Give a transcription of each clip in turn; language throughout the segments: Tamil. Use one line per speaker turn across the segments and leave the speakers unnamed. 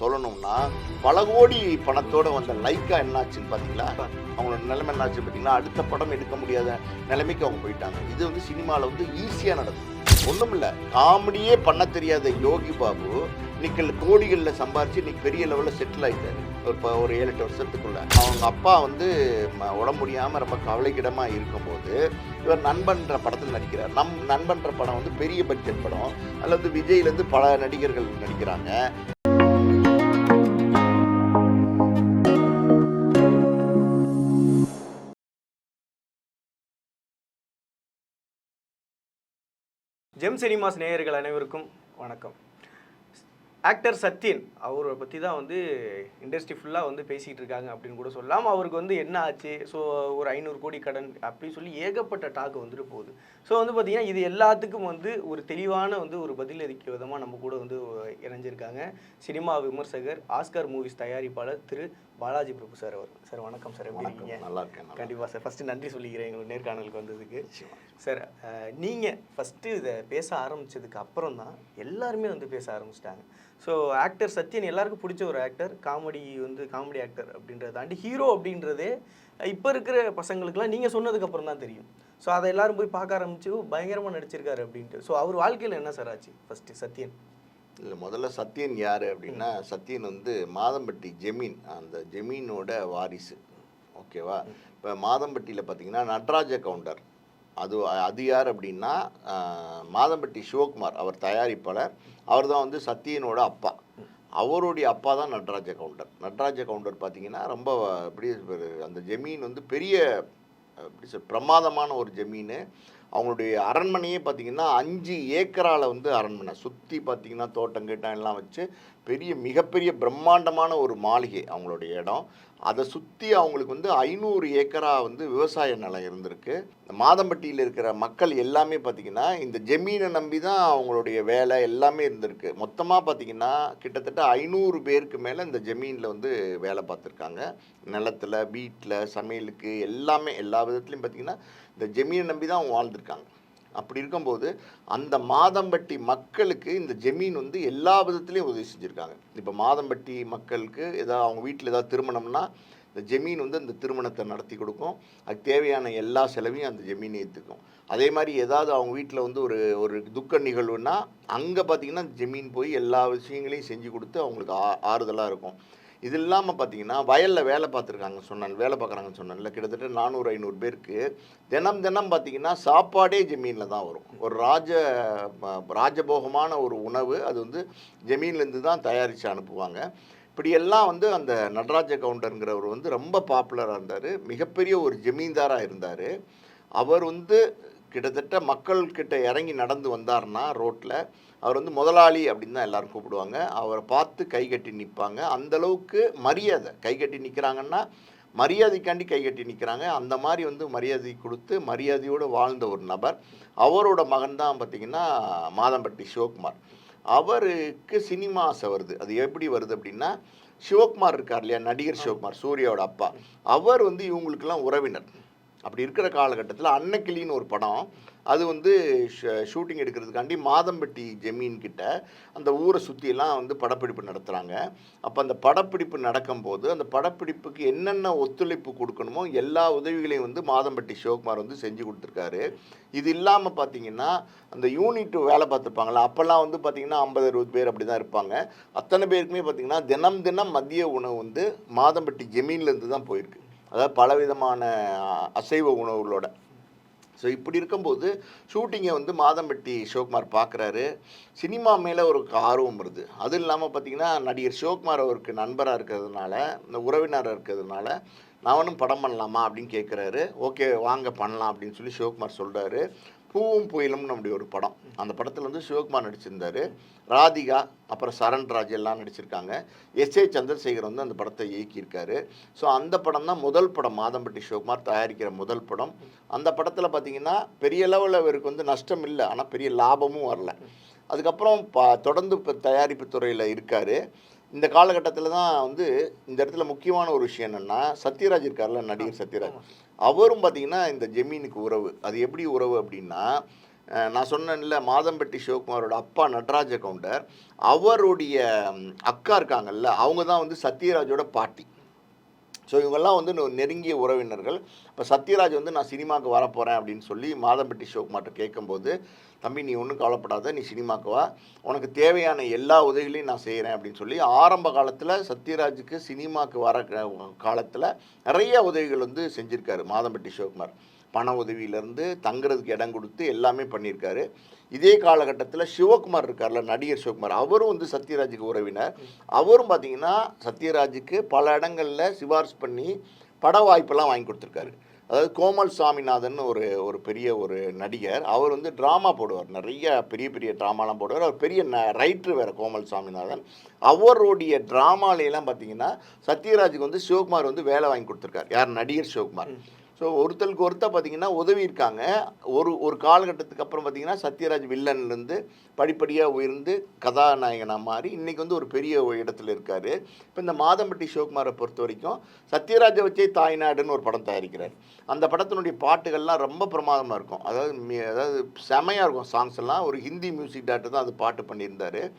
சொல்லணும்னா பல கோடி பணத்தோட வந்த லைக்கா என்னாச்சுன்னு பார்த்தீங்களா அவங்களோட நிலைமை என்னாச்சு பார்த்தீங்கன்னா அடுத்த படம் எடுக்க முடியாத நிலைமைக்கு அவங்க போயிட்டாங்க. இது வந்து சினிமாவில் வந்து ஈஸியாக நடக்கும் ஒன்றும் இல்லை காமெடியே பண்ண தெரியாத யோகி பாபு இன்னைக்கு கோடிகளில் சம்பாரித்து இன்னைக்கு பெரிய லெவலில் செட்டில் ஆகிட்டார் ஒரு இப்போ ஒரு ஏழு எட்டு வருஷத்துக்குள்ள. அவங்க அப்பா வந்து உடம்பு முடியாமல் ரொம்ப கவலைக்கிடமாக இருக்கும்போது இவர் நண்பன்ற படத்தில் நடிக்கிறார். நம் நண்பன்ற படம் வந்து பெரிய பட்ஜெட் படம். அதில் வந்து விஜய்லேருந்து பல நடிகர்கள் நடிக்கிறாங்க.
ஜெம் சினிமாஸ் நேயர்கள் அனைவருக்கும் வணக்கம். ஆக்டர் சத்யன் அவரை பற்றி தான் வந்து இண்டஸ்ட்ரி ஃபுல்லாக வந்து பேசிகிட்டு இருக்காங்க அப்படின்னு கூட சொல்லலாம். அவருக்கு வந்து என்ன ஆச்சு? ஸோ ஒரு ஐநூறு கோடி கடன் அப்படின்னு சொல்லி ஏகப்பட்ட டாக் வந்துட்டு போகுது. ஸோ வந்து பார்த்திங்கன்னா இது எல்லாத்துக்கும் வந்து ஒரு தெளிவான வந்து ஒரு பதில் அளிக்க விதமாக நம்ம கூட வந்து இணைஞ்சிருக்காங்க. சினிமா விமர்சகர் ஆஸ்கர் மூவிஸ் தயாரிப்பாளர் திரு பாலாஜி பிரபு சார் அவர். சார் வணக்கம் சார். எப்படி இருக்கீங்க?
நல்லா இருக்கேன்
கண்டிப்பாக சார். ஃபஸ்ட்டு நன்றி சொல்லிக்கிறேன் எங்களுக்கு நேர்காணலுக்கு வந்ததுக்கு. சார் நீங்கள் ஃபஸ்ட்டு இதை பேச ஆரம்பிச்சதுக்கு அப்புறம் தான் எல்லாருமே வந்து பேச ஆரம்பிச்சிட்டாங்க. ஸோ ஆக்டர் சத்யன் எல்லாருக்கும் பிடிச்ச ஒரு ஆக்டர் காமெடி வந்து காமெடி ஆக்டர் அப்படின்றத தாண்டி ஹீரோ அப்படின்றதே இப்போ இருக்கிற பசங்களுக்குலாம் நீங்கள் சொன்னதுக்கு அப்புறம் தான் தெரியும். ஸோ அதை எல்லாரும் போய் பார்க்க ஆரம்பிச்சு பயங்கரமாக நடிச்சிருக்காரு அப்படின்ட்டு. ஸோ அவர் வாழ்க்கையில் என்ன சார் ஆச்சு ஃபஸ்ட்டு சத்யன்?
இல்லை முதல்ல சத்யன் யார் அப்படின்னா சத்யன் வந்து மாதம்பட்டி ஜெமீன் அந்த ஜெமீனோட வாரிசு. ஓகேவா? இப்போ மாதம்பட்டியில் பார்த்தீங்கன்னா நடராஜ கவுண்டர். அது அது யார் அப்படின்னா மாதம்பட்டி சிவகுமார் அவர் தயாரிப்பாளர். அவர் தான் வந்து சத்யனோட அப்பா. அவருடைய அப்பா தான் நடராஜ கவுண்டர். நடராஜ கவுண்டர் பார்த்தீங்கன்னா ரொம்ப எப்படி அந்த ஜெமீன் வந்து பெரிய எப்படி சொல் பிரமாதமான ஒரு ஜமீன். அவங்களுடைய அரண்மனையே பார்த்தீங்கன்னா அஞ்சு ஏக்கரால் வந்து அரண்மனை. சுற்றி பார்த்தீங்கன்னா தோட்டம் கீட்டம் எல்லாம் வச்சு பெரிய மிகப்பெரிய பிரம்மாண்டமான ஒரு மாளிகை அவங்களுடைய இடம். அதை சுற்றி அவங்களுக்கு வந்து ஐநூறு ஏக்கரா வந்து விவசாய நிலம் இருந்திருக்கு. இந்த மாதம்பட்டியில் இருக்கிற மக்கள் எல்லாமே பார்த்தீங்கன்னா இந்த ஜமீனை நம்பி தான் அவங்களுடைய வேலை எல்லாமே இருந்திருக்கு. மொத்தமாக பார்த்தீங்கன்னா கிட்டத்தட்ட ஐநூறு பேருக்கு மேலே இந்த ஜமீனில் வந்து வேலை பார்த்துருக்காங்க. நிலத்தில் வீட்டில் சமையலுக்கு எல்லாமே எல்லா விதத்துலையும் பார்த்தீங்கன்னா இந்த ஜெமீனை நம்பி தான் அவங்க வாழ்ந்திருக்காங்க. அப்படி இருக்கும்போது அந்த மாதம்பட்டி மக்களுக்கு இந்த ஜெமீன் வந்து எல்லா விதத்துலேயும் உதவி செஞ்சுருக்காங்க. இப்போ மாதம்பட்டி மக்களுக்கு ஏதாவது அவங்க வீட்டில் ஏதாவது திருமணம்னா இந்த ஜெமீன் வந்து அந்த திருமணத்தை நடத்தி கொடுக்கும். அதுக்கு தேவையான எல்லா செலவையும் அந்த ஜமீன் ஏற்றுக்கும் அதே மாதிரி ஏதாவது அவங்க வீட்டில் வந்து ஒரு ஒரு துக்க நிகழ்வுனா அங்கே பார்த்தீங்கன்னா ஜெமீன் போய் எல்லா விஷயங்களையும் செஞ்சு கொடுத்து அவங்களுக்கு ஆ ஆறுதலாக இருக்கும். இது இல்லாமல் பார்த்தீங்கன்னா வயலில் வேலை பார்த்துருக்காங்க சொன்னேன் வேலை பார்க்குறாங்கன்னு சொன்னேன்ல கிட்டத்தட்ட நானூறு ஐநூறு பேருக்கு தினம் தினம் பார்த்தீங்கன்னா சாப்பாடே ஜமீனில் தான் வரும். ஒரு ராஜ ராஜபோகமான ஒரு உணவு அது வந்து ஜமீன்லேருந்து தான் தயாரித்து அனுப்புவாங்க. இப்படியெல்லாம் வந்து அந்த நடராஜ கவுண்டருங்கிறவர் வந்து ரொம்ப பாப்புலராக இருந்தார். மிகப்பெரிய ஒரு ஜமீன்தாராக இருந்தார். அவர் வந்து கிட்டத்தட்ட மக்கள்கிட்ட இறங்கி நடந்து வந்தார்னா ரோட்டில் அவர் வந்து முதலாளி அப்படின்னு தான் எல்லாரும் கூப்பிடுவாங்க. அவரை பார்த்து கை கட்டி நிற்பாங்க அந்தளவுக்கு மரியாதை. கை கட்டி நிற்கிறாங்கன்னா மரியாதைக்காண்டி கை கட்டி நிற்கிறாங்க அந்த மாதிரி வந்து மரியாதை கொடுத்து மரியாதையோடு வாழ்ந்த ஒரு நபர். அவரோட மகன் தான் பார்த்தீங்கன்னா மாதம்பட்டி சிவகுமார். அவருக்கு சினிமா ஆசை வருது. அது எப்படி வருது அப்படின்னா சிவகுமார் இருக்கார் இல்லையா? நடிகர் சிவகுமார் சூர்யாவோட அப்பா. அவர் வந்து இவங்களுக்கெல்லாம் உறவினர். அப்படி இருக்கிற காலகட்டத்தில் அன்னக்கிளின்னு ஒரு படம். அது வந்து ஷூட்டிங் எடுக்கிறதுக்காண்டி மாதம்பட்டி ஜமீன் கிட்ட அந்த ஊரை சுற்றியெல்லாம் வந்து படப்பிடிப்பு நடத்துகிறாங்க அப்போ அந்த படப்பிடிப்பு நடக்கும்போது அந்த படப்பிடிப்புக்கு என்னென்ன ஒத்துழைப்பு கொடுக்கணுமோ எல்லா உதவிகளையும் வந்து மாதம்பட்டி சிவகுமார் வந்து செஞ்சு கொடுத்துருக்காரு. இது இல்லாமல் பார்த்தீங்கன்னா அந்த யூனிட் வேலை பார்த்துருப்பாங்களா அப்போல்லாம் வந்து பார்த்தீங்கன்னா ஐம்பது அறுபது பேர் அப்படி தான் இருப்பாங்க. அத்தனை பேருக்குமே பார்த்தீங்கன்னா தினம் தினம் மதிய உணவு வந்து மாதம்பட்டி ஜமீன்லேருந்து தான் போயிருக்கு. அதாவது பலவிதமான அசைவ உணவுகளோட. ஸோ இப்படி இருக்கும்போது ஷூட்டிங்கை வந்து மாதம்பட்டி சிவகுமார் பார்க்குறாரு சினிமா மேலே ஒரு ஆர்வம் வருது. அது இல்லாமல் பார்த்தீங்கன்னா நடிகர் சிவகுமார் அவருக்கு நண்பராக இருக்கிறதுனால இந்த உறவினராக இருக்கிறதுனால நானும் படம் பண்ணலாமா அப்படின்னு கேட்குறாரு ஓகே வாங்க பண்ணலாம் அப்படின்னு சொல்லி சிவகுமார் சொல்கிறாரு பூவும் புயலும்னு நம்முடைய ஒரு படம். அந்த படத்தில் வந்து சிவகுமார் நடிச்சிருந்தார். ராதிகா அப்புறம் சரண்ராஜ் எல்லாம் நடிச்சிருக்காங்க. எஸ் ஏ சந்திரசேகர் வந்து அந்த படத்தை இயக்கியிருக்காரு. ஸோ அந்த படம் தான் முதல் படம். மாதம்பட்டி சிவகுமார் தயாரிக்கிற முதல் படம். அந்த படத்தில் பார்த்தீங்கன்னா பெரிய லெவலில் இவருக்கு வந்து நஷ்டம் இல்லை. ஆனால் பெரிய லாபமும் வரல. அதுக்கப்புறம் ப தொடர்ந்து இப்போ தயாரிப்பு துறையில் இருக்கார். இந்த காலகட்டத்தில் தான் வந்து இந்த இடத்துல முக்கியமான ஒரு விஷயம் என்னென்னா சத்யராஜ் இருக்கார்ல நடிகர் சத்யராஜ். அவரும் பார்த்தீங்கன்னா இந்த ஜெமீனுக்கு உறவு. அது எப்படி உறவு அப்படின்னா நான் சொன்னேன்ல மாதம்பட்டி சிவகுமாரோட அப்பா நடராஜ கவுண்டர் அவருடைய அக்கா இருக்காங்கல்ல அவங்க தான் வந்து சத்யராஜோட பாட்டி. ஸோ இவங்கெல்லாம் வந்து நெருங்கிய உறவினர்கள். இப்போ சத்யராஜ் வந்து நான் சினிமாவுக்கு வரப்போகிறேன் அப்படின்னு சொல்லி மாதம்பட்டி சிவகுமார்ட்ட கேட்கும்போது தம்பி நீ ஒன்றும் கவலைப்படாத நீ சினிமாவுக்கு வா. உனக்கு தேவையான எல்லா உதவிகளையும் நான் செய்கிறேன் அப்படின்னு சொல்லி ஆரம்ப காலத்தில் சத்யராஜுக்கு சினிமாவுக்கு வர காலத்தில் நிறைய உதவிகள் வந்து செஞ்சுருக்காரு மாதம்பட்டி சிவகுமார். பண உதவியிலேருந்து தங்குறதுக்கு இடம் கொடுத்து எல்லாமே பண்ணியிருக்காரு. இதே காலகட்டத்தில் சிவகுமார் இருக்கார்ல நடிகர் சிவகுமார். அவரும் வந்து சத்யராஜுக்கு உறவினர். அவரும் பார்த்தீங்கன்னா சத்யராஜுக்கு பல இடங்களில் சிபாரிசு பண்ணி பட வாய்ப்பெல்லாம் வாங்கி கொடுத்துருக்காரு. அதாவது கோமல் சாமிநாதன் ஒரு ஒரு பெரிய ஒரு நடிகர். அவர் வந்து ட்ராமா போடுவார். நிறைய பெரிய பெரிய ட்ராமாலாம் போடுவார். அவர் பெரிய ந ரைட்ரு வேறு கோமல் சாமிநாதன். அவருடைய ட்ராமாலையெல்லாம் பார்த்தீங்கன்னா சத்யராஜுக்கு வந்து சிவகுமார் வந்து வேலை வாங்கி கொடுத்துருக்காரு. யார்? நடிகர் சிவகுமார். ஸோ ஒருத்தருக்கு ஒருத்தர் பார்த்தீங்கன்னா உதவி இருக்காங்க. ஒரு ஒரு காலகட்டத்துக்கு அப்புறம் பார்த்தீங்கன்னா சத்யராஜ் வில்லன்லேருந்து படிப்படியாக உயர்ந்து கதாநாயகனாக மாறி இன்றைக்கி வந்து ஒரு பெரிய இடத்துல இருக்கார். இப்போ இந்த மாதம்பட்டி சிவகுமாரை பொறுத்த வரைக்கும் சத்யராஜை வச்சே தாய்நாடுன்னு ஒரு படம் தயாரிக்கிறார். அந்த படத்தினுடைய பாட்டுகள்லாம் ரொம்ப பிரமாதமாக இருக்கும். அதாவது மி- அதாவது செமையாக இருக்கும். சாங்ஸ் எல்லாம் ஒரு ஹிந்தி மியூசிக் டேரக்டர் தான் அது பாட்டு பண்ணியிருந்தார்.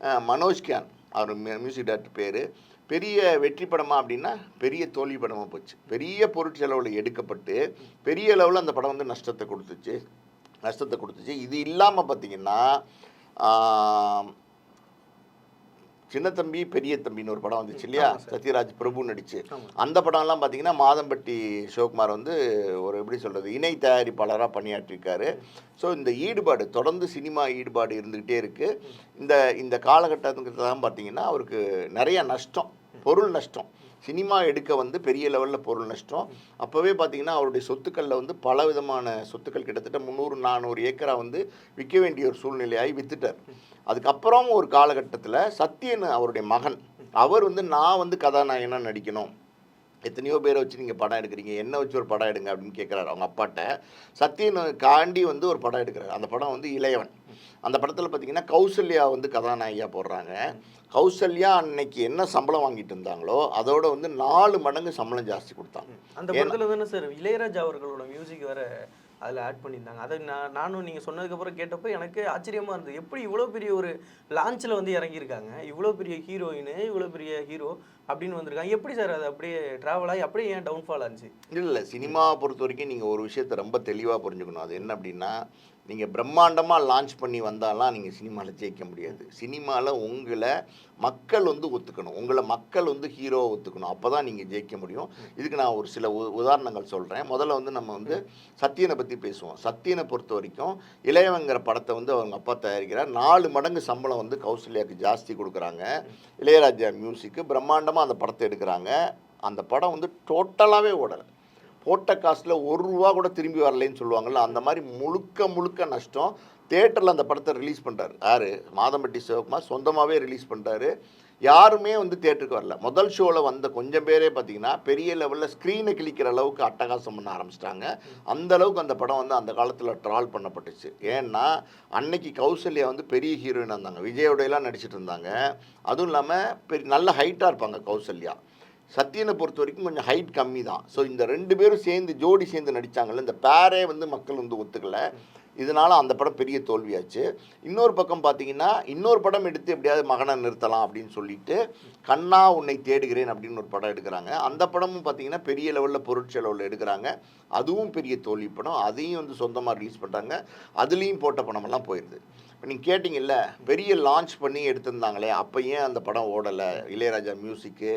மனோஜ் கேன் அவர் மியூசிக் டேரக்டர் பேர். பெரிய வெற்றி படமா அப்படின்னா பெரிய தோல்வி படமாக போச்சு. பெரிய பொருட்செலவில் எடுக்கப்பட்டு பெரிய அளவில் அந்த படம் வந்து நஷ்டத்தை கொடுத்துச்சு. நஷ்டத்தை கொடுத்துச்சு. இது இல்லாமல் பார்த்தீங்கன்னா சின்ன தம்பி பெரிய தம்பின்னு ஒரு படம் வந்துச்சு இல்லையா. சத்யராஜ் பிரபு நடிச்சு. அந்த படம்லாம் பார்த்தீங்கன்னா மாதம்பட்டி சிவகுமார் வந்து ஒரு எப்படி சொல்கிறது இணை தயாரிப்பாளராக பணியாற்றிருக்காரு. ஸோ இந்த ஈடுபாடு தொடர்ந்து சினிமா ஈடுபாடு இருந்துக்கிட்டே இருக்குது இந்த இந்த காலகட்டத்துக்கு தான் பார்த்தீங்கன்னா அவருக்கு நிறைய நஷ்டம். பொருள் நஷ்டம். சினிமா எடுக்க வந்து பெரிய லெவலில் பொருள் நஷ்டம். அப்போவே பார்த்தீங்கன்னா அவருடைய சொத்துக்களில் வந்து பல விதமான சொத்துக்கள் கிட்டத்தட்ட முந்நூறு நானூறு ஏக்கரா வந்து விற்க வேண்டிய ஒரு சூழ்நிலையாகி வித்துட்டார். அதுக்கப்புறம் ஒரு காலகட்டத்தில் சத்யன் அவருடைய மகன் அவர் வந்து நான் வந்து கதாநாயகனாக நடிக்கணும். எத்தனையோ பேரை வச்சு நீங்கள் படம் எடுக்கிறீங்க என்ன வச்சு ஒரு படம் எடுங்க அப்படின்னு கேட்குறாரு அவங்க அப்பாட்ட. சத்யன் காண்டி வந்து ஒரு படம் எடுக்கிறார். அந்த படம் வந்து இளையவன். அந்த படத்தில் பார்த்தீங்கன்னா கௌசல்யா வந்து கதாநாயகியாக போடுறாங்க. கௌசல்யா அன்னைக்கு என்ன சம்பளம் வாங்கிட்டு இருந்தாங்களோ அதோட வந்து நாலு மடங்கு சம்பளம் ஜாஸ்தி கொடுத்தாங்க.
அந்த படத்துல தானே சார் இளையராஜா அவர்களோட மியூசிக் வேற அதில் ஆட் பண்ணியிருந்தாங்க. அதை நான் நானும் நீங்கள் சொன்னதுக்கப்புறம் கேட்டப்போ எனக்கு ஆச்சரியமாக இருந்தது. எப்படி இவ்வளோ பெரிய ஒரு லான்ச்சில் வந்து இறங்கியிருக்காங்க? இவ்வளோ பெரிய ஹீரோயின் இவ்வளோ பெரிய ஹீரோ அப்படின்னு வந்திருக்காங்க. எப்படி சார் அது அப்படியே ட்ராவல் ஆகி அப்படியே ஏன் டவுன்ஃபால் ஆச்சு?
இல்லை சினிமாவை பொறுத்த வரைக்கும் நீங்கள் ஒரு விஷயத்தை ரொம்ப தெளிவாக புரிஞ்சுக்கணும். அது என்ன அப்படின்னா நீங்கள் பிரம்மாண்டமாக லான்ச் பண்ணி வந்தாலாம் நீங்கள் சினிமாவில் ஜெயிக்க முடியாது. சினிமாவில் உங்களை மக்கள் வந்து ஒத்துக்கணும். உங்களை மக்கள் வந்து ஹீரோவை ஒத்துக்கணும். அப்போ தான் நீங்கள் ஜெயிக்க முடியும். இதுக்கு நான் ஒரு சில உ- உதாரணங்கள் சொல்கிறேன் முதல்ல வந்து நம்ம வந்து சத்தியனை பற்றி பேசுவோம். சத்தியனை பொறுத்த வரைக்கும் இளையவங்கிற படத்தை வந்து அவங்க அப்பா தயாரிக்கிறார். நாலு மடங்கு சம்பளம் வந்து கௌசல்யாவுக்கு ஜாஸ்தி கொடுக்குறாங்க. இளையராஜா மியூசிக்கு பிரம்மாண்டமாக அந்த படத்தை எடுக்கிறாங்க. அந்த படம் வந்து டோட்டலாகவே ஓடலை. போட்ட காசில் ஒரு ரூபா கூட திரும்பி வரலைன்னு சொல்லுவாங்கள்ல அந்த மாதிரி முழுக்க முழுக்க நஷ்டம். தேட்டரில் அந்த படத்தை ரிலீஸ் பண்ணுறாரு யார்? மாதம்பட்டி சிவகுமார் சொந்தமாகவே ரிலீஸ் பண்ணுறாரு யாருமே வந்து தேட்டருக்கு வரல. முதல் ஷோவில் வந்த கொஞ்சம் பேரே பார்த்தீங்கன்னா பெரிய லெவலில் ஸ்க்ரீனை கிழிக்கிற அளவுக்கு அட்டகாசம் பண்ண ஆரம்பிச்சிட்டாங்க. அந்த அளவுக்கு அந்த படம் வந்து அந்த காலத்தில் ட்ரால் பண்ணப்பட்டுச்சு. ஏன்னா அன்னைக்கு கௌசல்யா வந்து பெரிய ஹீரோயின் இருந்தாங்க. விஜயோடையெல்லாம் நடிச்சிட்டு இருந்தாங்க. அதுவும் இல்லாமல் பெரிய நல்ல ஹைட்டாக இருப்பாங்க கௌசல்யா. சத்யனை பொறுத்த வரைக்கும் கொஞ்சம் ஹைட் கம்மி தான் ஸோ இந்த ரெண்டு பேரும் சேர்ந்து ஜோடி சேர்ந்து நடித்தாங்கல்ல இந்த பேரே வந்து மக்கள் வந்து ஒத்துக்கலை. இதனால அந்த படம் பெரிய தோல்வியாச்சு. இன்னொரு பக்கம் பார்த்தீங்கன்னா இன்னொரு படம் எடுத்து எப்படியாவது மகனை நிறுத்தலாம் அப்படின்னு சொல்லிட்டு கண்ணா உன்னை தேடுகிறேன் அப்படின்னு ஒரு படம் எடுக்கிறாங்க. அந்த படமும் பார்த்தீங்கன்னா பெரிய லெவலில் பொருட்செலவில் எடுக்கிறாங்க. அதுவும் பெரிய தோல்வி படம். அதையும் வந்து சொந்தமாக ரிலீஸ் பண்ணுறாங்க அதுலேயும் போட்ட படமெல்லாம் போயிடுது இப்போ நீங்கள் கேட்டிங்கல்ல பெரிய லான்ச் பண்ணி எடுத்திருந்தாங்களே அப்போ ஏன் அந்த படம் ஓடலை? இளையராஜா மியூசிக்கு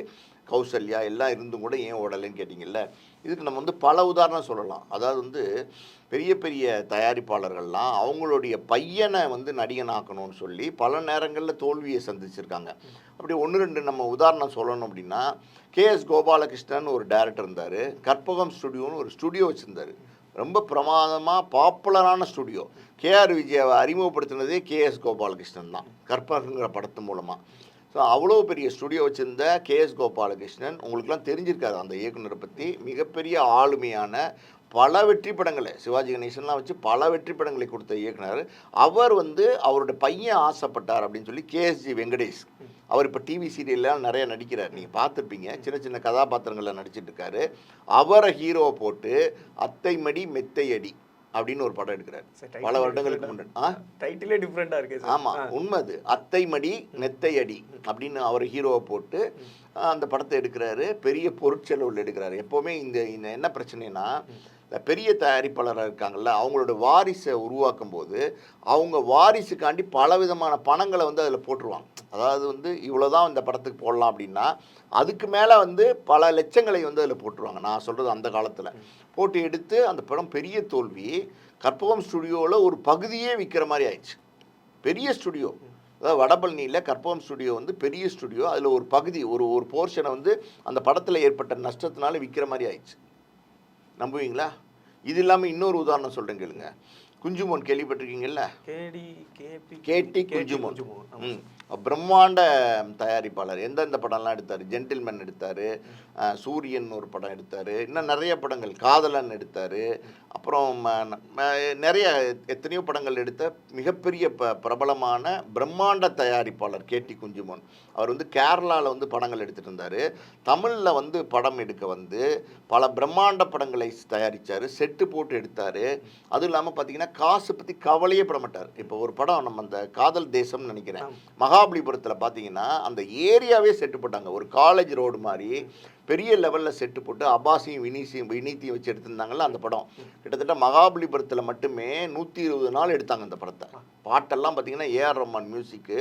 கௌசல்யா எல்லாம் இருந்தும் கூட ஏன் ஓடலைன்னு கேட்டிங்கல்ல? இதுக்கு நம்ம வந்து பல உதாரணம் சொல்லலாம். அதாவது வந்து பெரிய பெரிய தயாரிப்பாளர்கள்லாம் அவங்களுடைய பையனை வந்து நடிகனாக்கணும்னு சொல்லி பல நேரங்களில் தோல்வியை சந்திச்சிருக்காங்க. அப்படி ஒன்று ரெண்டு நம்ம உதாரணம் சொல்லணும் அப்படின்னா கேஎஸ் கோபாலகிருஷ்ணன் ஒரு டைரக்டர் இருந்தார். கற்பகம் ஸ்டுடியோன்னு ஒரு ஸ்டுடியோ வச்சுருந்தாரு. ரொம்ப பிரமாதமாக பாப்புலரான ஸ்டுடியோ. கேஆர் விஜயாவை அறிமுகப்படுத்தினதே கேஎஸ் கோபாலகிருஷ்ணன் தான். கற்பகங்கிற படத்து மூலமாக ஸோ அவ்வளோ பெரிய ஸ்டுடியோ வச்சுருந்த கேஎஸ் கோபாலகிருஷ்ணன் உங்களுக்குலாம் தெரிஞ்சிருக்காது அந்த இயக்குனரை பற்றி மிகப்பெரிய ஆளுமையான பல வெற்றி படங்களை சிவாஜி கணேசன்லாம் வச்சு பல வெற்றி படங்களை கொடுத்த இயக்குனர். அவர் வந்து அவரோட பையன் ஆசைப்பட்டார் அப்படின்னு சொல்லி கேஎஸ்ஜி வெங்கடேஷ். அவர் இப்போ டிவி சீரியல்லாம் நிறையா நடிக்கிறார். நீங்கள் பார்த்துருப்பீங்க. சின்ன சின்ன கதாபாத்திரங்களில் நடிச்சிட்டு இருக்காரு. அவரை ஹீரோவை போட்டு அத்தை மடி மெத்தை அடி அப்படின்னு ஒரு படம் எடுக்கிறார். பல வருடங்களுக்கு முன்னாடி.
டைட்டிலே டிஃப்ரெண்டா இருக்கு
ஆமா உண்மை அது அத்தை மடி நெத்தை அடி அப்படின்னு அவர் ஹீரோவை போட்டு அந்த படத்தை எடுக்கிறாரு. பெரிய பொருட்செலவில் எடுக்கிறாரு. எப்போவுமே இந்த என்ன பிரச்சனைனா இந்த பெரிய தயாரிப்பாளராக இருக்காங்கல்ல அவங்களோட வாரிசை உருவாக்கும் போது அவங்க வாரிசுக்காண்டி பலவிதமான பணங்களை வந்து அதில் போட்டுருவாங்க. அதாவது வந்து இவ்வளோதான் இந்த படத்துக்கு போடலாம் அப்படின்னா அதுக்கு மேலே வந்து பல லட்சங்களை வந்து அதில் போட்டுருவாங்க. நான் சொல்கிறது அந்த காலத்தில். போட்டு எடுத்து அந்த படம் பெரிய தோல்வி கற்பகம் ஸ்டுடியோவில் ஒரு பகுதியே விற்கிற மாதிரி ஆயிடுச்சு. பெரிய ஸ்டுடியோ. அதாவது வடபழனியில் கற்பகம் ஸ்டுடியோ வந்து பெரிய ஸ்டுடியோ அதில் ஒரு பகுதி ஒரு ஒரு போர்ஷனை வந்து அந்த படத்தில் ஏற்பட்ட நஷ்டத்தினால விற்கிற மாதிரி ஆயிடுச்சு. நம்புவீங்களா? இது இல்லாமல் இன்னொரு உதாரணம் சொல்கிறேன் கேளுங்க. Kunjumon கேள்விப்பட்டிருக்கீங்கல்ல?
K T K P
K T Kunjumon. பிரம்மாண்ட தயாரிப்பாளர். எந்தெந்த படம்லாம் எடுத்தார்? ஜென்டில்மேன் எடுத்தார். சூரியன் ஒரு படம் எடுத்தார். இன்னும் நிறைய படங்கள். காதலன் எடுத்தார். அப்புறம் நிறைய எத்தனையோ படங்கள் எடுத்த மிகப்பெரிய ப பிரபலமான பிரம்மாண்ட தயாரிப்பாளர் கேடி குஞ்சுமோன். அவர் வந்து கேரளாவில் வந்து படங்கள் எடுத்துகிட்டு இருந்தார். தமிழில் வந்து படம் எடுக்க வந்து பல பிரம்மாண்ட படங்களை தயாரித்தார் செட்டு போட்டு எடுத்தார். அதுவும் இல்லாமல் பார்த்தீங்கன்னா காசு பற்றி கவலையே பட மாட்டார். இப்போ ஒரு படம் நம்ம அந்த காதல் தேசம்னு நினைக்கிறேன்.
ஆம்.
மகாபலிபுரத்தில் பார்த்தீங்கன்னா அந்த ஏரியாவே செட்டு போட்டாங்க. ஒரு காலேஜ் ரோடு மாதிரி பெரிய லெவலில் செட்டு போட்டு அபாசியும் வினீசியும் வினீத்தையும் வச்சு எடுத்திருந்தாங்கல்ல அந்த படம். கிட்டத்தட்ட மகாபலிபுரத்தில் மட்டுமே நூற்றி இருபது நாள் எடுத்தாங்க அந்த படத்தை. பாட்டெல்லாம் பார்த்தீங்கன்னா ஏஆர் ரஹ்மான் மியூசிக்கு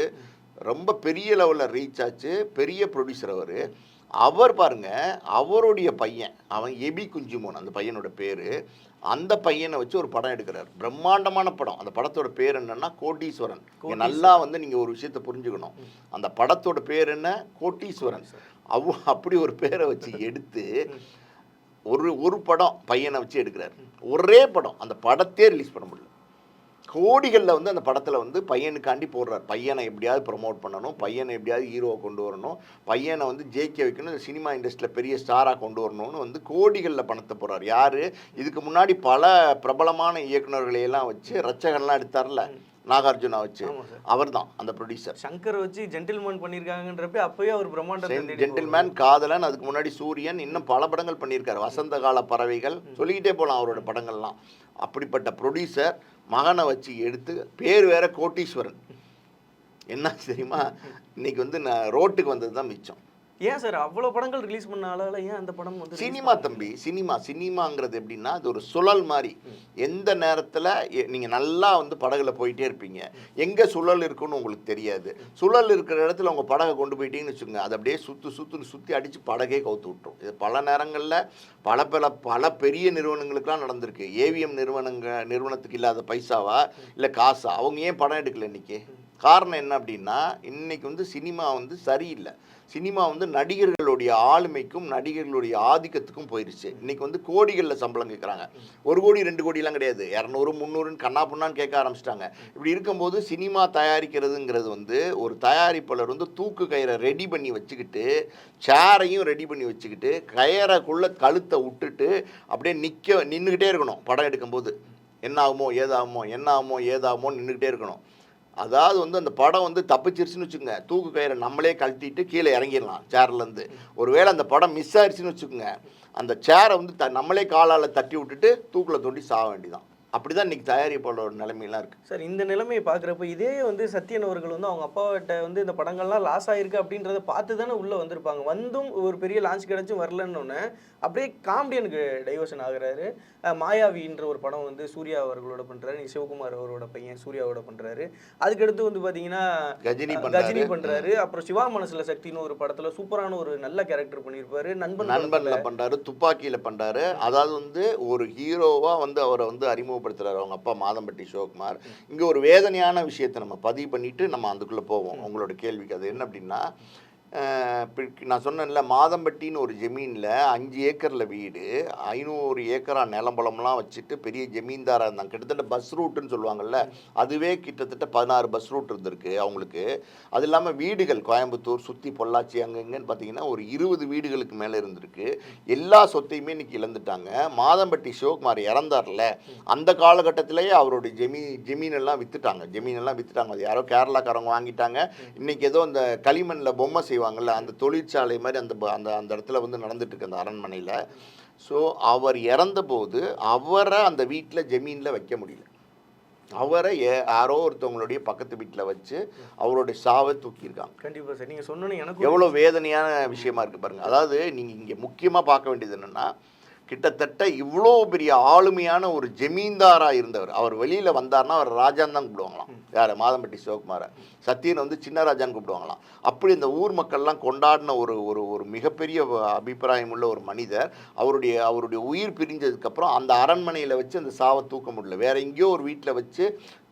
ரொம்ப பெரிய லெவலில் ரீச் ஆச்சு. பெரிய ப்ரொடியூசர் அவர். அவர் பாருங்க அவருடைய பையன் அவன் எபி குஞ்சுமோன் அந்த பையனோட பேர். அந்த பையனை வச்சு ஒரு படம் எடுக்கிறார். பிரம்மாண்டமான படம். அந்த படத்தோட பேர் என்னன்னா கோட்டீஸ்வரன். நல்லா வந்து நீங்கள் ஒரு விஷயத்தை புரிஞ்சுக்கணும். அந்த படத்தோட பேர் என்ன? கோட்டீஸ்வரன். அவ அப்படி ஒரு பேரை வச்சு எடுத்து ஒரு ஒரு படம் பையனை வச்சு எடுக்கிறார். ஒரே படம். அந்த படத்தையே ரிலீஸ் பண்ண முடியல. கோடிகளில் வந்து அந்த படத்தில் வந்து பையனுக்காண்டி போடுறார். பையனை எப்படியாவது ப்ரொமோட் பண்ணணும். பையனை எப்படியாவது ஹீரோவை கொண்டு வரணும். பையனை வந்து ஜெயிக்க வைக்கணும். இந்த சினிமா இண்டஸ்ட்ரியில் பெரிய ஸ்டாராக கொண்டு வரணும்னு வந்து கோடிகளில் பணத்தை போடுறார். யார்? இதுக்கு முன்னாடி பல பிரபலமான இயக்குனர்களை எல்லாம் வச்சு ரச்சகன்லாம் எடுத்தார்ல நாகார்ஜுனா வச்சு. அவர் தான் அந்த ப்ரொடியூசர்
சங்கர் வச்சு ஜென்டில்மேன் பண்ணிருக்காங்கன்றப்ப அப்பவே அவர் பிரம்மாண்டம்
ஜென்டில்மேன் காதலன் அதுக்கு முன்னாடி சூரியன் இன்னும் பல படங்கள் பண்ணியிருக்காரு. வசந்த கால பறவைகள் சொல்லிக்கிட்டே போகலாம் அவரோட படங்கள்லாம். அப்படிப்பட்ட ப்ரொடியூசர் மகனை வச்சு எடுத்து பேர் வேற கோட்டீஸ்வரன். என்ன தெரியுமா? இன்னைக்கு வந்து நான் ரோட்டுக்கு வந்தது தான் மிச்சம்.
ஏன் சார் அவ்வளவு படங்கள் ரிலீஸ் பண்ண ஆளால ஏன் அந்த படம் வந்து
சினிமா தம்பி சினிமா. சினிமாங்கிறது எப்படின்னா அது ஒரு சுழல் மாதிரி எந்த நேரத்தில் நீங்கள் நல்லா வந்து படகுல போயிட்டே இருப்பீங்க. எங்கே சுழல் இருக்குன்னு உங்களுக்கு தெரியாது. சுழல் இருக்கிற இடத்துல உங்கள் படகை கொண்டு போயிட்டீங்கன்னு வச்சுக்கோங்க அது அப்படியே சுற்று சுற்றுன்னு சுற்றி அடித்து படகே கவுத்து விட்டுரும். இது பல நேரங்களில் பல பல பல பெரிய நிறுவனங்களுக்கெல்லாம் நடந்திருக்கு. ஏவிஎம் நிறுவனங்க நிறுவனத்துக்கு இல்லாத பைசாவா? இல்லை காசா? அவங்க ஏன் படம் எடுக்கல இன்னைக்கு? காரணம் என்ன அப்படின்னா இன்னைக்கு வந்து சினிமா வந்து சரியில்லை. சினிமா வந்து நடிகர்களுடைய ஆளுமைக்கும் நடிகர்களுடைய ஆதிக்கத்துக்கும் போயிருச்சு. இன்னைக்கு வந்து கோடிகளில் சம்பளம் கேட்குறாங்க ஒரு கோடி ரெண்டு கோடிலாம் கிடையாது. இரநூறு முந்நூறுன்னு கண்ணா புண்ணான்னு கேட்க ஆரம்பிச்சிட்டாங்க. இப்படி இருக்கும்போது சினிமா தயாரிக்கிறதுங்கிறது வந்து ஒரு தயாரிப்பாளர் வந்து தூக்கு கயிறை ரெடி பண்ணி வச்சுக்கிட்டு சேரையும் ரெடி பண்ணி வச்சுக்கிட்டு கயரைக்குள்ளே கழுத்தை விட்டுட்டு அப்படியே நிற்க நின்றுக்கிட்டே இருக்கணும். படம் எடுக்கும்போது. என்ன ஆகுமோ ஏதாகுமோ என்ன ஆகுமோ ஏதாகுமோ நின்றுக்கிட்டே இருக்கணும். அதாவது வந்து அந்த படம் வந்து தப்பிச்சிருச்சுன்னு வச்சுக்கோங்க. தூக்கு கயிறை நம்மளே கழட்டிட்டு கீழே இறங்கிடலாம் சேர்லேருந்து ஒருவேளை அந்த படம் மிஸ் ஆயிடுச்சுன்னு வச்சுக்கோங்க. அந்த சேரை வந்து த நம்மளே காலால் தட்டி விட்டுட்டு தூக்கில் தோண்டி சாக வேண்டிதான் அப்படி தான் இன்றைக்கி தயாரிப்பாளரோட நிலைமையெல்லாம் இருக்குது
சார் இந்த நிலைமையை பார்க்குறப்ப இதே வந்து சத்யன் அவர்கள் வந்து அவங்க அப்பாவிட்ட வந்து இந்த படங்கள்லாம் லாஸ் ஆயிருக்கு அப்படின்றத பார்த்து தானே உள்ளே வந்திருப்பாங்க. வந்தும் ஒரு பெரிய லான்ச் கிடச்சும் வரலன்னொன்னே அப்படியே காமெடியனுக்கு டைவர்ஷன் ஆகுறாரு. மாயாவின்ற ஒரு படம் வந்து சூர்யா அவர்களோட பண்ணுறாரு நீ சிவகுமார் அவரோட பையன் சூர்யாவோட பண்ணுறாரு அதுக்கடுத்து வந்து பார்த்தீங்கன்னா
கஜினி.
கஜினி பண்ணுறாரு அப்புறம் சிவா மனசுல சக்தின்னு ஒரு படத்தில் சூப்பரான ஒரு நல்ல கேரக்டர் பண்ணியிருப்பாரு. நண்பன்
நண்பன்ல பண்றாரு துப்பாக்கியில பண்றாரு. அதாவது வந்து ஒரு ஹீரோவா வந்து அவரை வந்து அறிமுகப்படுத்துறாரு அவங்க அப்பா மாதம்பட்டி சிவகுமார் இங்க ஒரு வேதனையான விஷயத்தை நம்ம பதிவு பண்ணிட்டு நம்ம அதுக்குள்ள போவோம். உங்களோட கேள்விக்கு. அது என்ன அப்படின்னா நான் சொன்னேன்ல மாதம்பட்டின்னு ஒரு ஜமீனில் அஞ்சு ஏக்கரில் வீடு ஐநூறு ஏக்கரா நிலம்பலம்லாம் வச்சுட்டு பெரிய ஜமீன்தாராக இருந்தாங்க. கிட்டத்தட்ட பஸ் ரூட்டுன்னு சொல்லுவாங்கல்ல அதுவே கிட்டத்தட்ட பதினாறு பஸ் ரூட் இருந்திருக்கு அவங்களுக்கு. அது இல்லாமல் வீடுகள் கோயம்புத்தூர் சுற்றி பொள்ளாச்சி அங்கங்கன்னு பார்த்தீங்கன்னா ஒரு இருபது வீடுகளுக்கு மேலே இருந்திருக்கு. எல்லா சொத்தையுமே இன்றைக்கி இழந்துட்டாங்க. மாதம்பட்டி சிவகுமார் இறந்தார்ல அந்த காலகட்டத்திலேயே அவருடைய ஜெமீ ஜெமீனெல்லாம் விற்றுட்டாங்க வித்துட்டாங்க. விற்றுட்டாங்க வித்துட்டாங்க. அது யாரோ கேரளாக்காரங்க வாங்கிட்டாங்க. இன்னைக்கு ஏதோ இந்த களிமண்ணில் பொம்மை செய்வாங்க. செய்வாங்கல்ல அந்த தொழிற்சாலை மாதிரி அந்த அந்த அந்த இடத்துல வந்து நடந்துட்டு இருக்கு அந்த அரண்மனையில். ஸோ அவர் இறந்தபோது அவரை அந்த வீட்டில் ஜமீனில் வைக்க முடியல. அவரை யாரோ ஒருத்தவங்களுடைய பக்கத்து வீட்டில் வச்சு அவருடைய சாவை தூக்கியிருக்காங்க.
கண்டிப்பா சார். நீங்க சொன்னோன்னு எனக்கு
எவ்வளோ வேதனையான விஷயமா இருக்கு பாருங்க. அதாவது நீங்கள் இங்கே முக்கியமாக பார்க்க வேண்டியது என்னன்னா கிட்டத்தட்ட இவ்வளோ பெரிய ஆளுமையான ஒரு ஜமீன்தாராக இருந்தவர். அவர் வெளியில் வந்தார்னா அவர் ராஜான்னு தான் கூப்பிடுவாங்களாம். யார்? மாதம்பட்டி சிவகுமாரை. சத்தியன் வந்து சின்ன ராஜான்னு கூப்பிடுவாங்களாம். அப்படி இந்த ஊர் மக்கள்லாம் கொண்டாடின ஒரு ஒரு ஒரு மிகப்பெரிய அபிப்பிராயம் உள்ள ஒரு மனிதர். அவருடைய அவருடைய உயிர் பிரிஞ்சதுக்கப்புறம் அந்த அரண்மனையில் வச்சு அந்த சாவை தூக்க முடியல. வேற எங்கேயோ ஒரு வீட்டில் வச்சு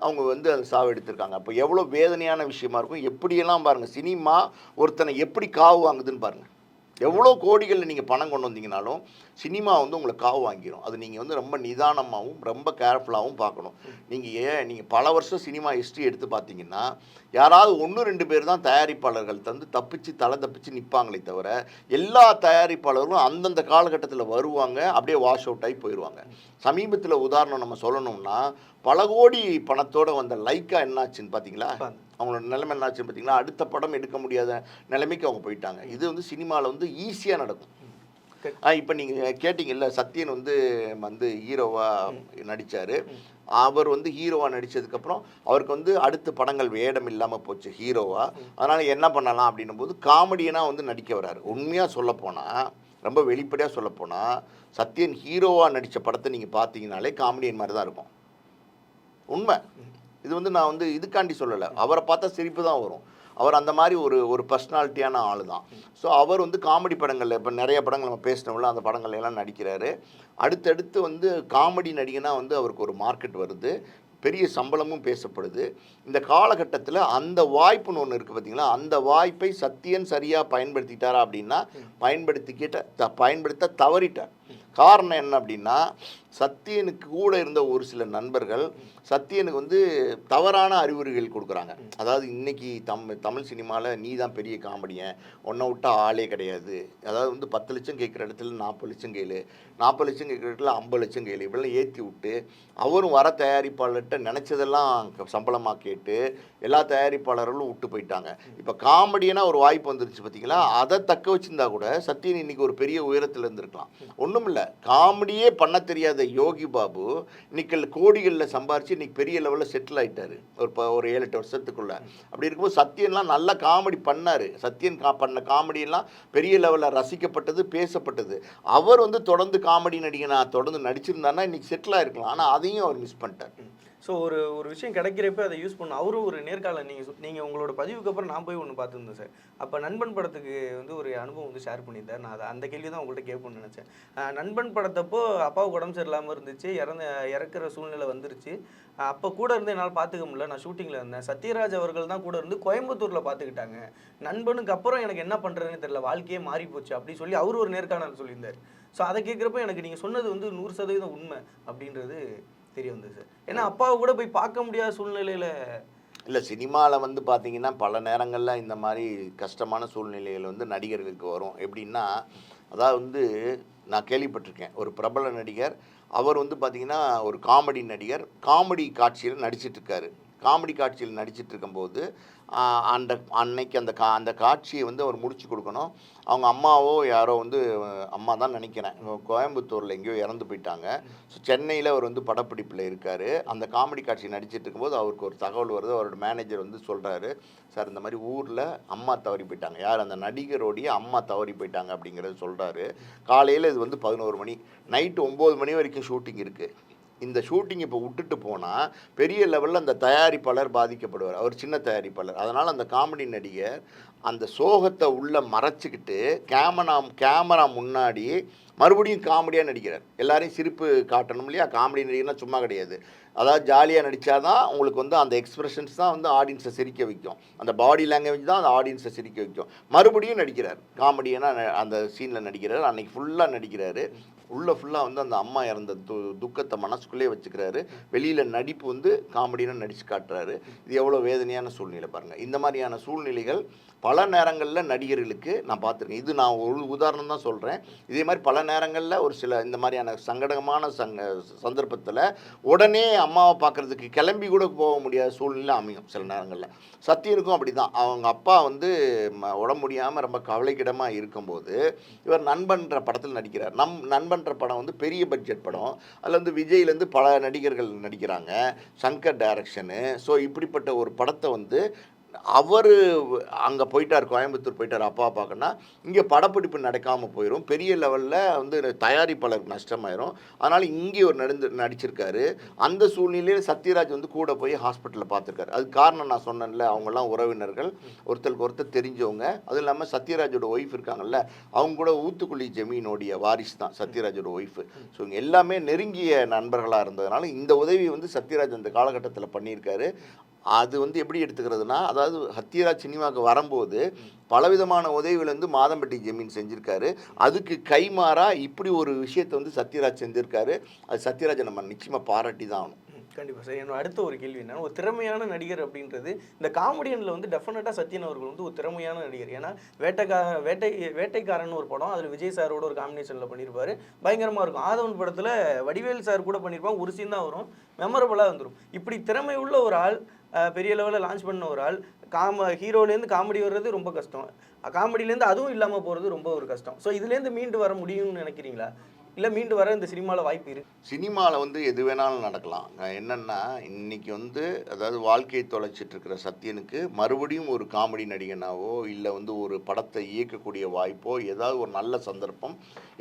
அவங்க வந்து அந்த சாவு எடுத்திருக்காங்க. அப்போ எவ்வளோ வேதனையான விஷயமா இருக்கும். எப்படியெல்லாம் பாருங்கள் சினிமா ஒருத்தனை எப்படி காவு வாங்குதுன்னு பாருங்கள் எவ்வளோ கோடிகளில் நீங்கள் பணம் கொண்டு வந்தீங்கனாலும் சினிமா வந்து உங்களை காவு வாங்கிடும் அது நீங்கள் வந்து ரொம்ப நிதானமாகவும் ரொம்ப கேர்ஃபுல்லாகவும் பார்க்கணும். நீங்கள் ஏன் நீங்கள் பல வருஷம் சினிமா ஹிஸ்ட்ரி எடுத்து பார்த்தீங்கன்னா யாராவது ஒன்று ரெண்டு பேர் தான் தயாரிப்பாளர்கள் தந்து தப்பிச்சு தலை தப்பிச்சு நிற்பாங்களே தவிர எல்லா தயாரிப்பாளர்களும் அந்தந்த காலகட்டத்தில் வருவாங்க அப்படியே வாஷ் அவுட் ஆகி போயிடுவாங்க சமீபத்தில் உதாரணம் நம்ம சொல்லணும்னா பல கோடி பணத்தோடு வந்த லைக்கா என்னாச்சுன்னு பார்த்தீங்களா? அவங்களோட நிலைமை என்னாச்சுன்னு பார்த்தீங்களா அடுத்த படம் எடுக்க முடியாத நிலைமைக்கு அவங்க போயிட்டாங்க. இது வந்து சினிமாவில் வந்து ஈஸியாக நடக்கும். ஆ இப்போ நீங்கள் கேட்டிங்கல்ல சத்யன் வந்து வந்து ஹீரோவாக நடித்தார் அவர் வந்து ஹீரோவாக நடித்ததுக்கப்புறம் அவருக்கு வந்து அடுத்த படங்கள் வேடம் இல்லாமல் போச்சு ஹீரோவாக அதனால் என்ன பண்ணலாம் அப்படின்னும் போது காமெடியனாக வந்து நடிக்க வராரு. உண்மையாக சொல்லப்போனால் ரொம்ப வெளிப்படையாக சொல்லப்போனால் சத்யன் ஹீரோவாக நடித்த படத்தை நீங்கள் பார்த்தீங்கனாலே காமெடியன் மாதிரி தான் இருக்கும். உண்மை. இது வந்து நான் வந்து இதுக்காண்டி சொல்லலை. அவரை பார்த்தா சிரிப்பு தான் வரும். அவர் அந்த மாதிரி ஒரு ஒரு பர்சனாலிட்டியான ஆள் தான் ஸோ அவர் வந்து காமெடி படங்களில் இப்போ நிறைய படங்கள் நம்ம பேசினோம்ல அந்த படங்கள் எல்லாம் நடிக்கிறாரு. அடுத்தடுத்து வந்து காமெடி நடிகனாக வந்து அவருக்கு ஒரு மார்க்கெட் வருது. பெரிய சம்பளமும் பேசப்படுது. இந்த காலகட்டத்தில் அந்த வாய்ப்புன்னு ஒன்று இருக்குது பார்த்தீங்களா அந்த வாய்ப்பை சத்தியன் சரியாக பயன்படுத்திட்டாரா அப்படின்னா பயன்படுத்திக்கிட்ட த பயன்படுத்த தவறிட்டார். காரணம் என்ன அப்படின்னா சத்தியனுக்கு கூட இருந்த ஒரு சில நண்பர்கள் சத்தியனுக்கு வந்து தவறான அறிவுரைகள் கொடுக்குறாங்க. அதாவது இன்னைக்கு தம் தமிழ் சினிமாவில் நீ தான் பெரிய காமெடியன் உன்னை விட்டா ஆளே கிடையாது. அதாவது வந்து பத்து லட்சம் கேட்குற இடத்துல நாற்பது லட்சம் கேளு நாற்பது லட்சம் கேட்குற இடத்துல ஐம்பது லட்சம் கேளு இப்படிலாம் ஏற்றி விட்டு அவரும் வர தயாரிப்பாளர்கிட்ட நினச்சதெல்லாம் சம்பளமாக கேட்டு எல்லா தயாரிப்பாளர்களும் விட்டு போயிட்டாங்க. இப்போ காமெடியனாக ஒரு வாய்ப்பு வந்துருச்சு பார்த்தீங்களா அதை தக்க வச்சுருந்தா கூட சத்தியன் இன்னைக்கு ஒரு பெரிய உயரத்தில் இருந்திருக்கலாம். ஒன்றும் இல்லை காமெடியே பண்ண தெரியாது யோகி பாபு இன்னைக்கு கோடிகளில் சம்பாரித்து இன்னைக்கு பெரிய லெவலில் செட்டில் ஆயிட்டாரு. ஒரு ப ஒரு ஏழு எட்டு வருஷத்துக்குள்ளே. அப்படி இருக்கும்போது சத்யன்லாம் நல்ல காமெடி பண்ணார். சத்யன் கா பண்ண காமெடியெல்லாம் பெரிய லெவலில் ரசிக்கப்பட்டது பேசப்பட்டது. அவர் வந்து தொடர்ந்து காமெடி நடிகனா தொடர்ந்து நடிச்சிருந்தாருன்னா இன்னைக்கு செட்டில் ஆகிருக்கலாம் ஆனால் அதையும் அவர் மிஸ் பண்ணிட்டார்.
ஸோ ஒரு ஒரு விஷயம் கிடைக்கிறப்ப அதை யூஸ் பண்ண அவரும் ஒரு நேர்காலம் நீங்கள் நீங்கள் உங்களோட பதிவுக்கு அப்புறம் நான் போய் ஒன்று பார்த்துருந்தேன் சார் அப்போ நண்பன் படத்துக்கு வந்து ஒரு அனுபவம் வந்து ஷேர் பண்ணியிருந்தார். நான் அதை அந்த கேள்வி தான் உங்கள்கிட்ட கேட்போம்னு நினச்சேன். நண்பன் படத்தப்போ அப்பாவுக்கு உடம்பு சரியில்லாமல் இருந்துச்சு. இறந்த இறக்குற சூழ்நிலை வந்துருச்சு. அப்போ கூட இருந்து என்னால் பார்த்துக்க முடியல. நான் ஷூட்டிங்கில் இருந்தேன். சத்யராஜ் அவர்கள் தான் கூட இருந்து கோயம்புத்தூரில் பார்த்துக்கிட்டாங்க நண்பனுக்கு அப்புறம் எனக்கு என்ன பண்ணுறதுன்னு தெரியல. வாழ்க்கையே மாறி போச்சு அப்படின்னு சொல்லி அவர் ஒரு நேர்காணல் சொல்லியிருந்தார். ஸோ அதை கேட்குறப்ப எனக்கு நீங்கள் சொன்னது வந்து நூறு சதவீதம் உண்மை அப்படின்றது தெரிய வந்தது சார். ஏன்னா அப்பாவை கூட போய் பார்க்க முடியாத சூழ்நிலையில
இல்லை சினிமாவில் வந்து பார்த்தீங்கன்னா பல நேரங்களில் இந்த மாதிரி கஷ்டமான சூழ்நிலைகள் வந்து நடிகர்களுக்கு வரும். எப்படின்னா அதாவது வந்து நான் கேள்விப்பட்டிருக்கேன். ஒரு பிரபல நடிகர் அவர் வந்து பார்த்தீங்கன்னா ஒரு காமெடி நடிகர் காமெடி காட்சியில் நடிச்சிட்ருக்காரு காமெடி காட்சியில் நடிச்சிட்டு இருக்கும்போது அந்த அன்னைக்கு அந்த கா அந்த காட்சியை வந்து அவர் முடிச்சு கொடுக்கணும். அவங்க அம்மாவோ யாரோ வந்து அம்மா தான் நினைக்கிறேன். கோயம்புத்தூரில் எங்கேயோ இறந்து போயிட்டாங்க. ஸோ சென்னையில் அவர் வந்து படப்பிடிப்பில் இருக்கார். அந்த காமெடி காட்சி நடிச்சிட்டு இருக்கும்போது அவருக்கு ஒரு தகவல் வருது. அவரோட மேனேஜர் வந்து சொல்கிறாரு சார் இந்த மாதிரி ஊரில் அம்மா தவறி போயிட்டாங்க. யார் அந்த நடிகருடைய அம்மா தவறி போயிட்டாங்க அப்படிங்கிறத சொல்கிறாரு காலையில் இது வந்து பதினோரு மணி. நைட்டு ஒம்பது மணி வரைக்கும் ஷூட்டிங் இருக்குது இந்த ஷூட்டிங் இப்போ விட்டுட்டு போனால் பெரிய லெவலில் அந்த தயாரிப்பாளர் பாதிக்கப்படுவார். அவர் சின்ன தயாரிப்பாளர். அதனால் அந்த காமெடி நடிகர் அந்த சோகத்தை உள்ளே மறைச்சிக்கிட்டு கேமரா கேமரா முன்னாடி மறுபடியும் காமெடியாக நடிக்கிறார். எல்லாரையும் சிரிப்பு காட்டணும் இல்லையா? காமெடி நடிகர்னா சும்மா கிடையாது. அதாவது ஜாலியாக நடித்தா தான் உங்களுக்கு வந்து அந்த எக்ஸ்பிரஷன்ஸ் தான் வந்து ஆடியன்ஸை சிரிக்க வைக்கும். அந்த பாடி லாங்குவேஜ் தான் அந்த ஆடியன்ஸை சிரிக்க வைக்கும். மறுபடியும் நடிக்கிறார். காமெடியனாக அந்த சீனில் நடிக்கிறார். அன்னைக்கு ஃபுல்லாக நடிக்கிறாரு. உள்ளே ஃபுல்லாக வந்து அந்த அம்மா இறந்த து துக்கத்தை மனசுக்குள்ளேயே வச்சுக்கிறாரு. வெளியில் நடிப்பு வந்து காமெடியாக நடித்து காட்டுறாரு. இது எவ்வளோ வேதனையான சூழ்நிலை பாருங்கள் இந்த மாதிரியான சூழ்நிலைகள் பல நேரங்களில் நடிகர்களுக்கு நான் பார்த்துருக்கேன். இது நான் ஒரு உதாரணம் தான் சொல்கிறேன் இதே மாதிரி பல நேரங்களில் ஒரு சில இந்த மாதிரியான சங்கடமான சங்க சந்தர்ப்பத்தில் உடனே அம்மாவை பார்க்கறதுக்கு கிளம்பி கூட போக முடியாத சூழ்நிலை அமையும் சில நேரங்களில். சத்தியனுக்கும் அப்படி தான் அவங்க அப்பா வந்து ம- உடம்பு முடியாமல் ரொம்ப கவலைக்கிடமாக இருக்கும்போது இவர் நண்பன்ற படத்தில் நடிக்கிறார். நம் நண்பன்ற படம் வந்து பெரிய பட்ஜெட் படம். அதில் வந்து விஜய்லேருந்து பல நடிகர்கள் நடிக்கிறாங்க. சங்கர் டைரக்ஷனு. ஸோ இப்படிப்பட்ட ஒரு படத்தை வந்து அவர் அங்கே போயிட்டார் கோயம்புத்தூர் போயிட்டார் அப்பா பார்க்கனா இங்கே படப்பிடிப்பு நடக்காமல் போயிடும் பெரிய லெவலில் வந்து தயாரிப்பாளருக்கு நஷ்டமாயிரும். அதனால் இங்கே ஒரு நடந்து நடிச்சிருக்காரு. அந்த சூழ்நிலையில் சத்யராஜ் வந்து கூட போய் ஹாஸ்பிட்டலில் பார்த்துருக்காரு. அதுக்கு காரணம் நான் சொன்னேன்ல அவங்கெல்லாம் உறவினர்கள். ஒருத்தருக்கு ஒருத்தர் தெரிஞ்சவங்க. அதுவும் இல்லாமல் சத்யராஜோட ஒய்ஃப் இருக்காங்கல்ல அவங்க கூட ஊத்துக்குழி ஜமீனோடைய வாரிசு தான் சத்யராஜோட ஒய்ஃபு ஸோ இவங்க எல்லாமே நெருங்கிய நண்பர்களாக இருந்ததுனால இந்த உதவி வந்து சத்யராஜ் அந்த காலகட்டத்தில் பண்ணியிருக்காரு. அது வந்து எப்படி எடுத்துக்கிறதுனா அதாவது ஹத்தியராஜ் சினிமாவுக்கு வரும்போது பலவிதமான உதவிகள் வந்து மாதம்பட்டி ஜமீன் செஞ்சுருக்காரு. அதுக்கு கைமாறா இப்படி ஒரு விஷயத்தை வந்து சத்யராஜ் செஞ்சுருக்காரு. அது சத்யராஜை நம்ம நிச்சயமாக பாராட்டி தான் ஆகணும்
கண்டிப்பாக சார். என்னோட அடுத்த ஒரு கேள்வி என்னன்னா ஒரு திறமையான நடிகர் அப்படின்றது இந்த காமெடியனில் வந்து டெஃபினட்டாக சத்யன் அவர்கள் வந்து ஒரு திறமையான நடிகர். ஏன்னா வேட்டைக்கா வேட்டை வேட்டைக்காரன் ஒரு படம் அதில் விஜய் சாரோட ஒரு காம்பினேஷனில் பண்ணியிருப்பாரு பயங்கரமாக இருக்கும். ஆதவன் படத்தில் வடிவேல் சார் கூட பண்ணியிருப்பாங்க ஒரு சீன் தான் வரும். மெமரபுளாக வந்துடும் இப்படி திறமை உள்ள ஒரு ஆள் பெரிய லெவலில் லான்ச் பண்ண ஒரு ஆள். காம ஹீரோலேருந்து காமெடி வர்றது ரொம்ப கஷ்டம். காமெடியிலேருந்து அதுவும் இல்லாமல் போகிறது ரொம்ப ஒரு கஷ்டம். ஸோ இதுலேருந்து மீண்டு வர முடியும்னு நினைக்கிறீங்களா? இல்லை மீண்டு வர இந்த சினிமாவில் வாய்ப்பு இருக்கு.
சினிமாவில் வந்து எது வேணாலும் நடக்கலாம். என்னென்னா இன்னைக்கு வந்து அதாவது வாழ்க்கையை தொலைச்சிட்டு இருக்கிற சத்யனுக்கு மறுபடியும் ஒரு காமெடி நடிகனாவோ இல்லை வந்து ஒரு படத்தை இயக்கக்கூடிய வாய்ப்போ ஏதாவது ஒரு நல்ல சந்தர்ப்பம்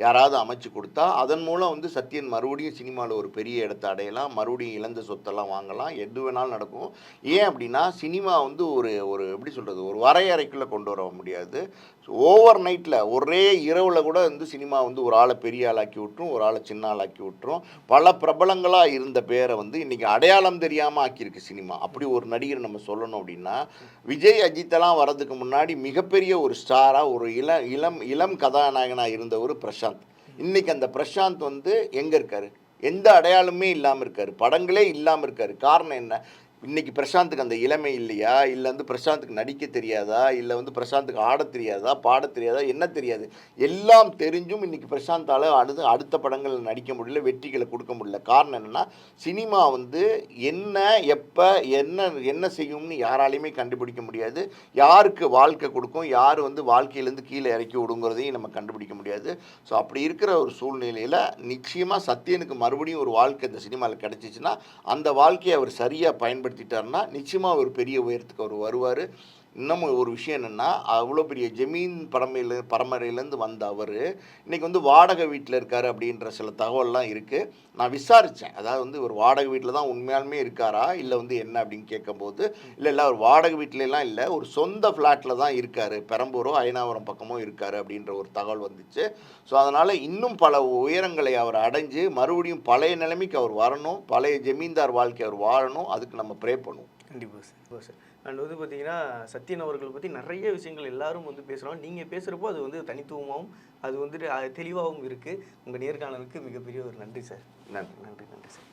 யாராவது அமைச்சு கொடுத்தா அதன் மூலம் வந்து சத்யன் மறுபடியும் சினிமாவில் ஒரு பெரிய இடத்தை அடையலாம் மறுபடியும் இழந்த சொத்தெல்லாம் வாங்கலாம் எது வேணாலும் நடக்கும். ஏன் அப்படின்னா சினிமா வந்து ஒரு ஒரு எப்படி சொல்கிறது ஒரு வரையறைக்குள்ளே கொண்டு வர முடியாது. ஓவர் நைட்டில் ஒரே இரவில் கூட வந்து சினிமா வந்து ஒரு ஆளை பெரிய ஆளாக்கி விட்டுரும் ஒரு ஆளை சின்ன ஆளாக்கி விட்டுரும். பல பிரபலங்களாக இருந்த பேரை வந்து இன்றைக்கி அடையாளம் தெரியாமல் ஆக்கியிருக்கு சினிமா. அப்படி ஒரு நடிகர் நம்ம சொல்லணும் அப்படின்னா விஜய் அஜித்தெல்லாம் வர்றதுக்கு முன்னாடி மிகப்பெரிய ஒரு ஸ்டாராக ஒரு இள இளம் இளம் கதாநாயகனாக இருந்தவர் பிரசாந்த். இன்றைக்கி அந்த பிரசாந்த் வந்து எங்கே இருக்கார்? எந்த அடையாளமே இல்லாமல் இருக்கார். படங்களே இல்லாமல் இருக்கார். காரணம் என்ன? இன்னைக்கு பிரசாந்துக்கு அந்த இளமை இல்லையா? இல்லை வந்து பிரசாந்துக்கு நடிக்க தெரியாதா? இல்லை வந்து பிரசாந்துக்கு ஆட தெரியாதா? பாட தெரியாதா? என்ன தெரியாது. எல்லாம் தெரிஞ்சும் இன்னைக்கு பிரசாந்தால் அடுத்து அடுத்த படங்களில் நடிக்க முடியல வெற்றிகளை கொடுக்க முடியல. காரணம் என்னென்னா சினிமா வந்து என்ன எப்போ என்ன என்ன செய்யும்னு யாராலையுமே கண்டுபிடிக்க முடியாது. யாருக்கு வாழ்க்கை கொடுக்கும் யார் வந்து வாழ்க்கையிலேருந்து கீழே இறக்கி விடுங்கிறதையும் நம்ம கண்டுபிடிக்க முடியாது. ஸோ அப்படி இருக்கிற ஒரு சூழ்நிலையில் நிச்சயமாக சத்யனுக்கு மறுபடியும் ஒரு வாழ்க்கை இந்த சினிமாவில் கிடச்சிச்சின்னா அந்த வாழ்க்கையை அவர் சரியாக பயன்படுத்திட்டாருன்னா நிச்சயமாக ஒரு பெரிய உயரத்துக்கு அவர் வருவார். இன்னமும் ஒரு விஷயம் என்னென்னா அவ்வளோ பெரிய ஜமீன் பரமையில் பரம்பரையிலேருந்து வந்த அவர் இன்றைக்கி வந்து வாடகை வீட்டில் இருக்கார் அப்படின்ற சில தகவல்லாம் இருக்குது நான் விசாரித்தேன் அதாவது வந்து ஒரு வாடகை வீட்டில் தான் உண்மையாலுமே இருக்காரா? இல்லை வந்து என்ன அப்படின்னு கேட்கும்போது இல்லை இல்லை அவர் வாடகை வீட்டிலலாம் இல்லை ஒரு சொந்த ஃப்ளாட்டில் தான் இருக்கார். பெரம்பூரோ அயனாவரம் பக்கமோ இருக்கார் அப்படின்ற ஒரு தகவல் வந்துச்சு. ஸோ அதனால் இன்னும் பல உயரங்களை அவர் அடைஞ்சு மறுபடியும் பழைய நிலைமைக்கு அவர் வரணும். பழைய ஜமீன்தார் வாழ்க்கை அவர் வாழணும். அதுக்கு நம்ம ப்ரே பண்ணுவோம்.
கண்டிப்பாக சார் கண்டிப்பாக சார். அண்ட் வந்து பார்த்தீங்கன்னா சத்யன் அவர்கள் பற்றி நிறைய விஷயங்கள் எல்லாரும் வந்து பேசுகிறோம் நீங்கள் பேசுகிறப்போ அது வந்து தனித்துவமாகவும் அது வந்துட்டு தெளிவாகவும் இருக்குது உங்கள் நேர்காணலுக்கு மிகப்பெரிய ஒரு நன்றி சார்.
நன்றி
நன்றி நன்றி சார்.